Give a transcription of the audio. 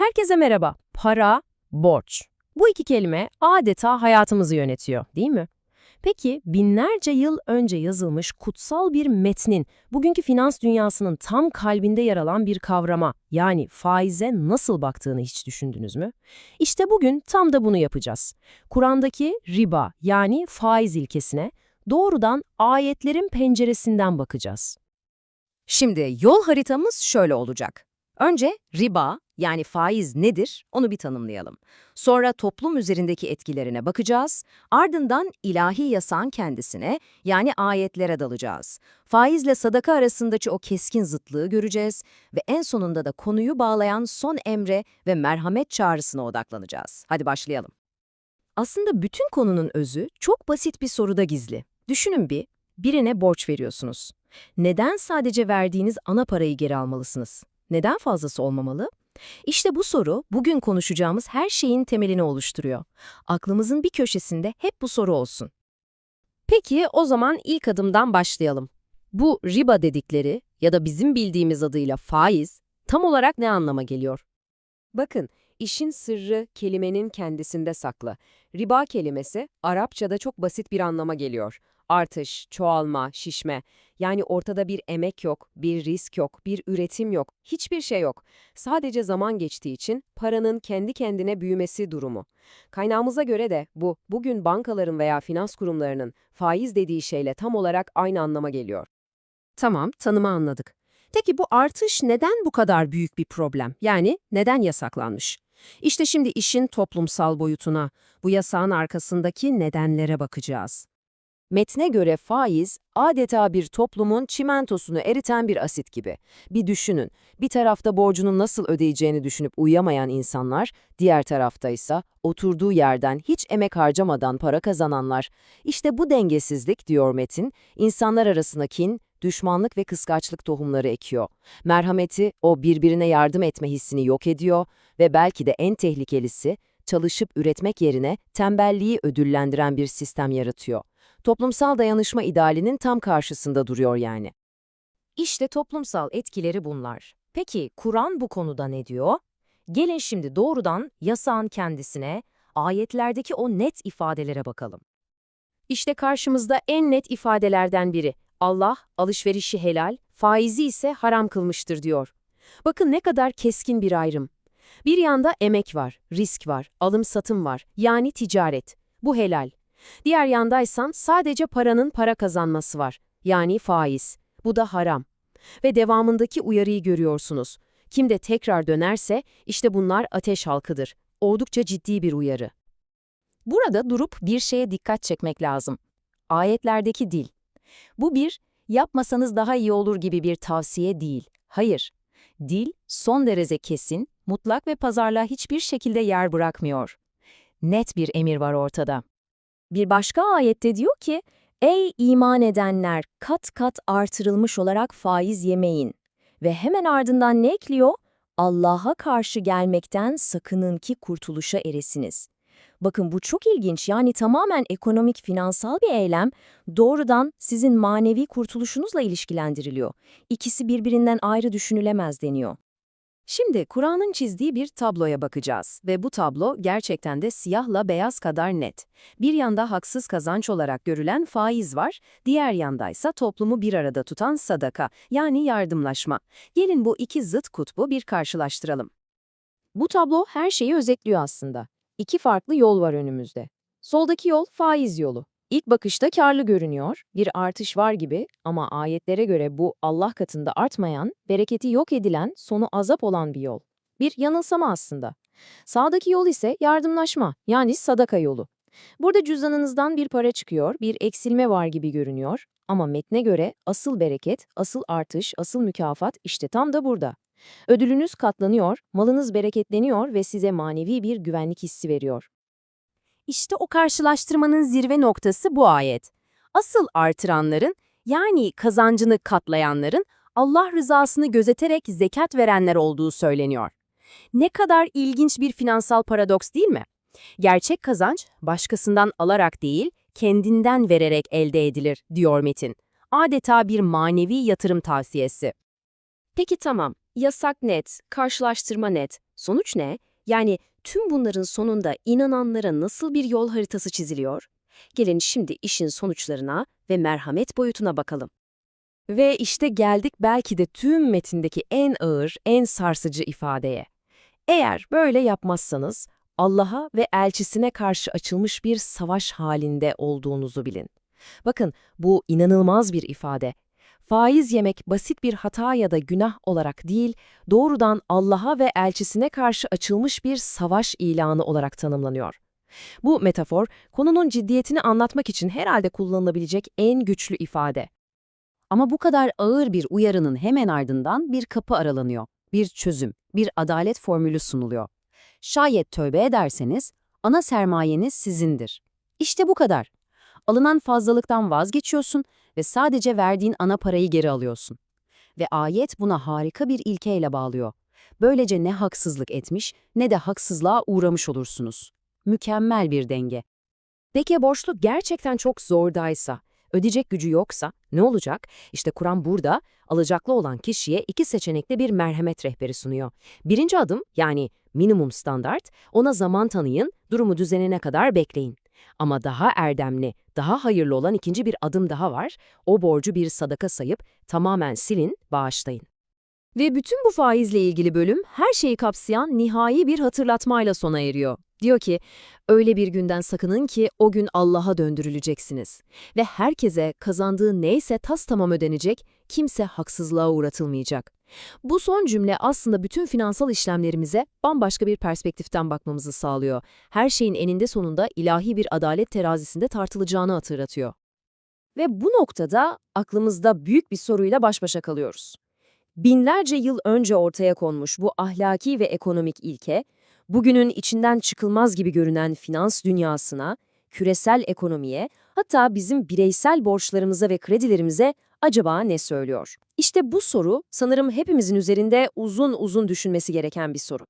Herkese merhaba. Para, borç. Bu iki kelime adeta hayatımızı yönetiyor, değil mi? Peki binlerce yıl önce yazılmış kutsal bir metnin bugünkü finans dünyasının tam kalbinde yer alan bir kavrama yani faize nasıl baktığını hiç düşündünüz mü? İşte bugün tam da bunu yapacağız. Kur'an'daki riba yani faiz ilkesine doğrudan ayetlerin penceresinden bakacağız. Şimdi yol haritamız şöyle olacak. Önce riba yani faiz nedir onu bir tanımlayalım. Sonra toplum üzerindeki etkilerine bakacağız. Ardından ilahi yasağın kendisine yani ayetlere dalacağız. Faizle sadaka arasındaki o keskin zıtlığı göreceğiz ve en sonunda da konuyu bağlayan son emre ve merhamet çağrısına odaklanacağız. Hadi başlayalım. Aslında bütün konunun özü çok basit bir soruda gizli. Düşünün bir, birine borç veriyorsunuz. Neden sadece verdiğiniz ana parayı geri almalısınız? Neden fazlası olmamalı? İşte bu soru bugün konuşacağımız her şeyin temelini oluşturuyor. Aklımızın bir köşesinde hep bu soru olsun. Peki o zaman ilk adımdan başlayalım. Bu riba dedikleri ya da bizim bildiğimiz adıyla faiz tam olarak ne anlama geliyor? Bakın, işin sırrı kelimenin kendisinde saklı. Riba kelimesi Arapçada çok basit bir anlama geliyor. Artış, çoğalma, şişme. Yani ortada bir emek yok, bir risk yok, bir üretim yok, hiçbir şey yok. Sadece zaman geçtiği için paranın kendi kendine büyümesi durumu. Kaynağımıza göre de bu, bugün bankaların veya finans kurumlarının faiz dediği şeyle tam olarak aynı anlama geliyor. Tamam, tanımı anladık. Peki bu artış neden bu kadar büyük bir problem? Yani neden yasaklanmış? İşte şimdi işin toplumsal boyutuna, bu yasağın arkasındaki nedenlere bakacağız. Metne göre faiz adeta bir toplumun çimentosunu eriten bir asit gibi. Bir düşünün, bir tarafta borcunu nasıl ödeyeceğini düşünüp uyuyamayan insanlar, diğer tarafta ise oturduğu yerden hiç emek harcamadan para kazananlar. İşte bu dengesizlik, diyor Metin, insanlar arasında kin, düşmanlık ve kıskaçlık tohumları ekiyor. Merhameti, o birbirine yardım etme hissini yok ediyor ve belki de en tehlikelisi, çalışıp üretmek yerine tembelliği ödüllendiren bir sistem yaratıyor. Toplumsal dayanışma idealinin tam karşısında duruyor yani. İşte toplumsal etkileri bunlar. Peki Kur'an bu konuda ne diyor? Gelin şimdi doğrudan yasağın kendisine, ayetlerdeki o net ifadelere bakalım. İşte karşımızda en net ifadelerden biri. Allah alışverişi helal, faizi ise haram kılmıştır diyor. Bakın ne kadar keskin bir ayrım. Bir yanda emek var, risk var, alım-satım var, yani ticaret. Bu helal. Diğer yandaysan sadece paranın para kazanması var, yani faiz. Bu da haram. Ve devamındaki uyarıyı görüyorsunuz. Kim de tekrar dönerse işte bunlar ateş halkıdır. Oldukça ciddi bir uyarı. Burada durup bir şeye dikkat çekmek lazım. Ayetlerdeki dil. Bu bir, yapmasanız daha iyi olur gibi bir tavsiye değil. Hayır. Dil son derece kesin, mutlak ve pazarlığa hiçbir şekilde yer bırakmıyor. Net bir emir var ortada. Bir başka ayette diyor ki, Ey iman edenler, kat kat artırılmış olarak faiz yemeyin. Ve hemen ardından ne ekliyor? Allah'a karşı gelmekten sakının ki kurtuluşa eresiniz. Bakın bu çok ilginç yani tamamen ekonomik, finansal bir eylem doğrudan sizin manevi kurtuluşunuzla ilişkilendiriliyor. İkisi birbirinden ayrı düşünülemez deniyor. Şimdi Kur'an'ın çizdiği bir tabloya bakacağız ve bu tablo gerçekten de siyahla beyaz kadar net. Bir yanda haksız kazanç olarak görülen faiz var, diğer yandaysa toplumu bir arada tutan sadaka yani yardımlaşma. Gelin bu iki zıt kutbu bir karşılaştıralım. Bu tablo her şeyi özetliyor aslında. İki farklı yol var önümüzde. Soldaki yol faiz yolu. İlk bakışta karlı görünüyor, bir artış var gibi ama ayetlere göre bu Allah katında artmayan, bereketi yok edilen, sonu azap olan bir yol. Bir yanılsama aslında. Sağdaki yol ise yardımlaşma, yani sadaka yolu. Burada cüzdanınızdan bir para çıkıyor, bir eksilme var gibi görünüyor ama metne göre asıl bereket, asıl artış, asıl mükafat işte tam da burada. Ödülünüz katlanıyor, malınız bereketleniyor ve size manevi bir güvenlik hissi veriyor. İşte o karşılaştırmanın zirve noktası bu ayet. Asıl artıranların, yani kazancını katlayanların, Allah rızasını gözeterek zekat verenler olduğu söyleniyor. Ne kadar ilginç bir finansal paradoks değil mi? Gerçek kazanç, başkasından alarak değil, kendinden vererek elde edilir, diyor Metin. Adeta bir manevi yatırım tavsiyesi. Peki tamam, yasak net, karşılaştırma net. Sonuç ne? Yani tüm bunların sonunda inananlara nasıl bir yol haritası çiziliyor? Gelin şimdi işin sonuçlarına ve merhamet boyutuna bakalım. Ve işte geldik belki de tüm metindeki en ağır, en sarsıcı ifadeye. Eğer böyle yapmazsanız Allah'a ve elçisine karşı açılmış bir savaş halinde olduğunuzu bilin. Bakın bu inanılmaz bir ifade. Faiz yemek basit bir hata ya da günah olarak değil, doğrudan Allah'a ve elçisine karşı açılmış bir savaş ilanı olarak tanımlanıyor. Bu metafor, konunun ciddiyetini anlatmak için herhalde kullanılabilecek en güçlü ifade. Ama bu kadar ağır bir uyarının hemen ardından bir kapı aralanıyor. Bir çözüm, bir adalet formülü sunuluyor. Şayet tövbe ederseniz, ana sermayeniz sizindir. İşte bu kadar. Alınan fazlalıktan vazgeçiyorsun ve sadece verdiğin ana parayı geri alıyorsun. Ve ayet buna harika bir ilkeyle bağlıyor. Böylece ne haksızlık etmiş ne de haksızlığa uğramış olursunuz. Mükemmel bir denge. Peki ya borçlu gerçekten çok zordaysa, ödeyecek gücü yoksa ne olacak? İşte Kur'an burada alacaklı olan kişiye iki seçenekli bir merhamet rehberi sunuyor. Birinci adım yani minimum standart, ona zaman tanıyın, durumu düzenine kadar bekleyin. Ama daha erdemli, daha hayırlı olan ikinci bir adım daha var. O borcu bir sadaka sayıp tamamen silin, bağışlayın. Ve bütün bu faizle ilgili bölüm her şeyi kapsayan nihai bir hatırlatmayla sona eriyor. Diyor ki, öyle bir günden sakının ki o gün Allah'a döndürüleceksiniz. Ve herkese kazandığı neyse tas tamam ödenecek, kimse haksızlığa uğratılmayacak. Bu son cümle aslında bütün finansal işlemlerimize bambaşka bir perspektiften bakmamızı sağlıyor. Her şeyin eninde sonunda ilahi bir adalet terazisinde tartılacağını hatırlatıyor. Ve bu noktada aklımızda büyük bir soruyla baş başa kalıyoruz. Binlerce yıl önce ortaya konmuş bu ahlaki ve ekonomik ilke, bugünün içinden çıkılmaz gibi görünen finans dünyasına, küresel ekonomiye, hatta bizim bireysel borçlarımıza ve kredilerimize acaba ne söylüyor? İşte bu soru sanırım hepimizin üzerinde uzun uzun düşünmesi gereken bir soru.